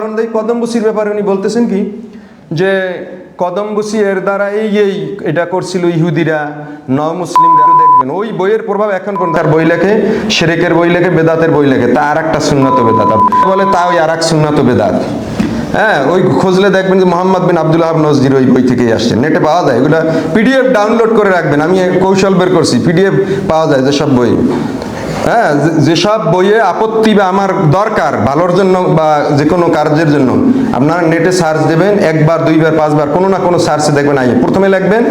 কারণ এই কদমবসির ব্যাপারে উনি বলতেছেন কি, যে কদমবসি এর দ্বারা এই এই এটা করছিল ইহুদিরা ন মুসলিমরা দেখবেন, ওই বইয়ের প্রভাব এখন পর্যন্ত তার বই লেখে শেরেকের বই লেখে, বেদাতের বই লেখে, তা আর একটা সুন্নত বেদাত। বলে, তা ওই আর এক সুন্নত বেদাত। হ্যাঁ ওই খুঁজলে দেখবেন যে মোহাম্মদ বিন আব্দুল আহাব নজদির ওই বই থেকেই আসছে নেটে পাওয়া যায় এগুলো পিডিএফ ডাউনলোড করে রাখবেন, আমি কৌশল বের করছি পিডিএফ পাওয়া যায় যেসব বই। হ্যাঁ যেসব বইয়ে আপত্তি বা আমার দরকার, ভালোর জন্য বা যে কোনো কার্যের জন্য, আপনারা নেটে সার্চ দেবেন, একবার, দুইবার, পাঁচবার, কোনো না কোনো সার্চে দেখবেন আই প্রথমে লিখবেন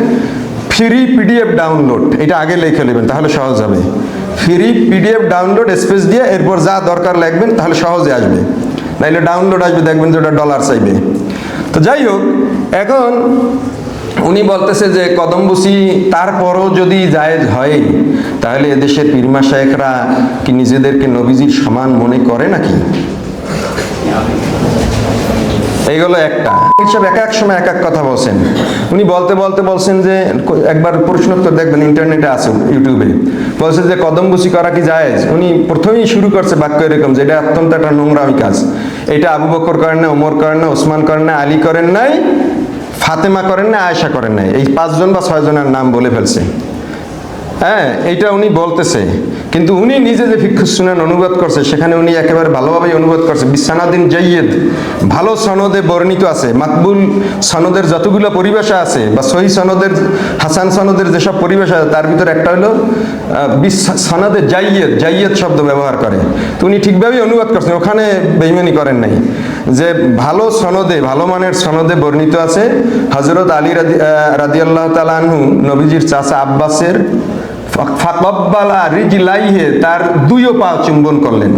ফ্রি পিডিএফ ডাউনলোড এটা আগে লিখে নেবেন, তাহলে সহজ হবে। ফ্রি পিডিএফ ডাউনলোড স্পেস দিয়ে, এরপর যা দরকার লিখবেন, তাহলে সহজে আসবে। নাইলে ডাউনলোড আসবে, দেখবেন যে ওটা ডলার চাইবে। তো যাই হোক, এখন উনি বলতেছে যে কদমবসি তারপরও যদি জায়েজ হয়, তাহলে এদেশের পীরমা শায়েখরা কি নিজেদেরকে নবীজির সমান মনে করে নাকি? এইগুলো একটা। হিসাব এক এক সময় এক এক কথা বলছেন। উনি বলতে বলতে বলছেন যে, একবার প্রশ্নোত্তর দেখবেন, ইন্টারনেটে আছে ইউটিউবে। বলছে যে, কদমবসি করা কি জায়েজ? উনি প্রথমেই শুরু করছে বাক্য এরকম যে, এটা অত্যন্ত একটা নোংরামি কাজ। এটা আবু বকর করেন না, ওমর করেন না, ওসমান করেন না, আলী করেন নাই ফাতেমা করেন না আয়সা করেন নাই? এই পাঁচজন বা ছয়জনের নাম বলে ফেলছে। হ্যাঁ এইটা উনি বলতেছে। কিন্তু উনি নিজে যে ভিক্ষু শুনেন অনুবাদ করছে, সেখানে উনি একেবারে ভালোভাবেই অনুবাদ করছে। বিসানাদিন জৈয়দ ভালো সনদে বর্ণিত আছে। মাকবুল সনদের যতগুলো পরিভাষা আছে, বা সহি সনদের, হাসান সনদের যেসব পরিভাষা আছে, তার ভিতরে একটা হলো সনদে জাইয়েদ জাইয়েদ শব্দ ব্যবহার করে। তো উনি ঠিকভাবেই অনুবাদ করছেন, ওখানে বেইমানি করেন নাই। যে ভালো সনদে, ভালো মানের সনদে বর্ণিত আছে হজরত আলী রাদি রাদিয়াল্লাহ তালানহু নবীজির চাচা আব্বাসের ফাকব্বালা রিজলাইহে, তার দুইও পা চুম্বন করলেন।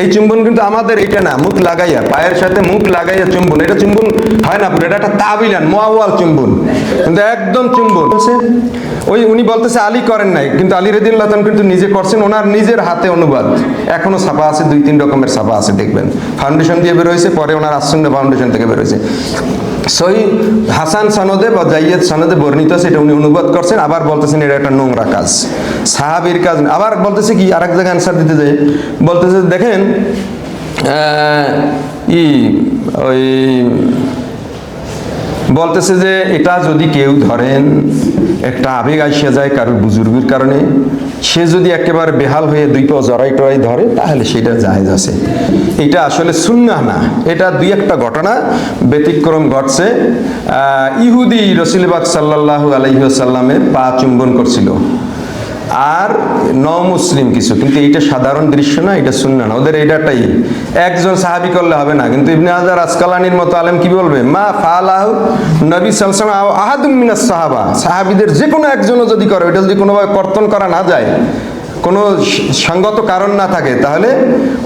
এই চুম্বন কিন্তু আমাদের এটা না, মুখ লাগাইয়া, পায়ের সাথে মুখ লাগাইয়া চুম্বন। এটা চুম্বন হয় না, এটা একটা তাবিলান, মোয়াওয়াল চুম্বন। কিন্তু একদম চুম্বন। বলছে, ওই উনি বলতেছে, আলী করেন নাই। কিন্তু আলী রেদিল্লাহ কিন্তু নিজে করছেন, ওনার নিজের হাতে অনুবাদ। এখনও ছাপা আছে দুই তিন রকমের ছাপা আছে, দেখবেন। ফাউন্ডেশন দিয়ে বেরোয়েছে পরে ওনার আসন্ন ফাউন্ডেশন থেকে বেরোয়েছে সই হাসান সনদে বা জাইয়েদ সনদে বর্ণিত, সেটা উনি অনুবাদ করছেন। আবার বলতেছেন, এটা একটা নোংরা কাজ। সাহাবির কাজ আবার বলতেছে কি আর এক জায়গায় অ্যান্সার দিতে যায় বলতেছে, দেখেন ই, ওই বলতেছে যে এটা যদি কেউ ধরেন একটা আবেগ আইসা যায় কারোর বুজুর্গের কারণে, সে যদি একেবারে বেহাল হয়ে দুই পা জড়াই টড়াই ধরে, তাহলে সেটা জাহেজ আছে। এটা আসলে সুন্না না। এটা দুই একটা ঘটনা ব্যতিক্রম ঘটছে। ইহুদি রসিলবাগ সাল্লাহ আলহিহাসাল্লামের পা চুম্বন করছিল। আর ন মুসলিম কিছু, কিন্তু এইটা সাধারণ দৃশ্য না, এটা শুননা না। ওদের এটাটাই একজন সাহাবি করলে হবে না, কিন্তু ইবনে আজার আসকালানির মতো আলেম কি বলবে? মা ফালাহ নবী সালসালাম আহাদুম মিনাস সাহাবা। সাহাবিদের যে কোনো একজনও যদি করে, ওইটা যদি কোনোভাবে কর্তন করা না যায়, কোনো সঙ্গত কারণ না থাকে, তাহলে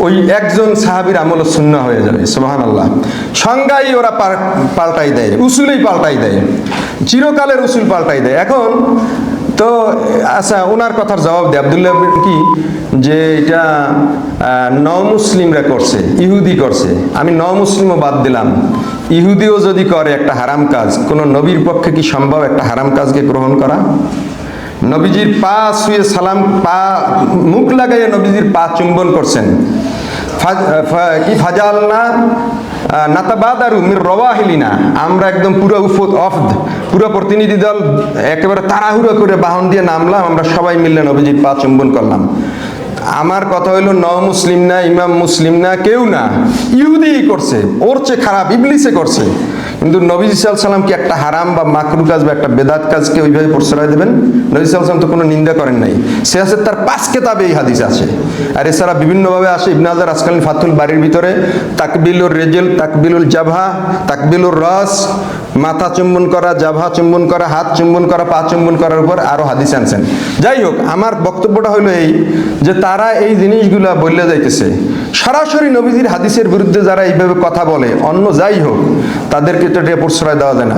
ওই একজন সাহাবির আমল শূন্য হয়ে যাবে সোহান আল্লাহ সংজ্ঞাই ওরা পাল্টাই দেয়, উসুলেই পাল্টাই দেয়। চিরকালের উসুল পাল্টাই দেয়। এখন তো আচ্ছা ওনার কথার জবাব দেয় আবদুল্লাহ কি? যে এটা ন মুসলিমরা করছে, ইহুদি করছে। আমি ন মুসলিমও বাদ দিলাম। ইহুদিও যদি করে, একটা হারাম কাজ। কোনো নবীর পক্ষে কি সম্ভব একটা হারাম কাজকে গ্রহণ করা? নবীজির পা শুয়ে সালাম, পা, মুখ লাগাইয়া নবীজির পা চুম্বন করছেন। কি ফাজাল না নাতাবাদারু মির রওয়াহিলিনা। আমরা একদম পুরো উফত অফ পুরো প্রতিনিধি দল, একেবারে তাড়াহুড়ো করে বাহন দিয়ে নামলাম, আমরা সবাই মিললে নবীজির পা চুম্বন করলাম। আমার কথা হইল, ন মুসলিম না, ইমাম মুসলিম না, কেউ না। ইহুদি করছে, ওর চেয়ে খারাপ, ইবলিসে করছে। কিন্তু নবী সাল্লাম কি একটা হারাম বা মাকরু কাজ বা একটা বেদাত কাজকে ওইভাবে প্রশ্রয় দেবেন? নবী সাল্লাম তো কোনো নিন্দা করেন নাই। সে আছে তার পাঁচ কেতাবে এই হাদিস আছে। আর এছাড়া বিভিন্নভাবে আসে ইবনে হাজার আসকালীন ফাতুল বাড়ির ভিতরে, তাকবিলুর রেজেল, তাকবিলুল জাভা তাকবিলুর রস, মাথা চুম্বন করা জাভা চুম্বন করা, হাত চুম্বন করা, পা চুম্বন করার উপর আরও হাদিস আনছেন। যাই হোক, আমার বক্তব্যটা হলো এই যে তারা এই জিনিসগুলা বললে যাইতেছে। সরাসরি নবীজির হাদিসের বিরুদ্ধে যারা এইভাবে কথা বলে, অন্য যাই হোক তাদেরকে তো এটা প্রশ্রয় দেওয়া যায় না।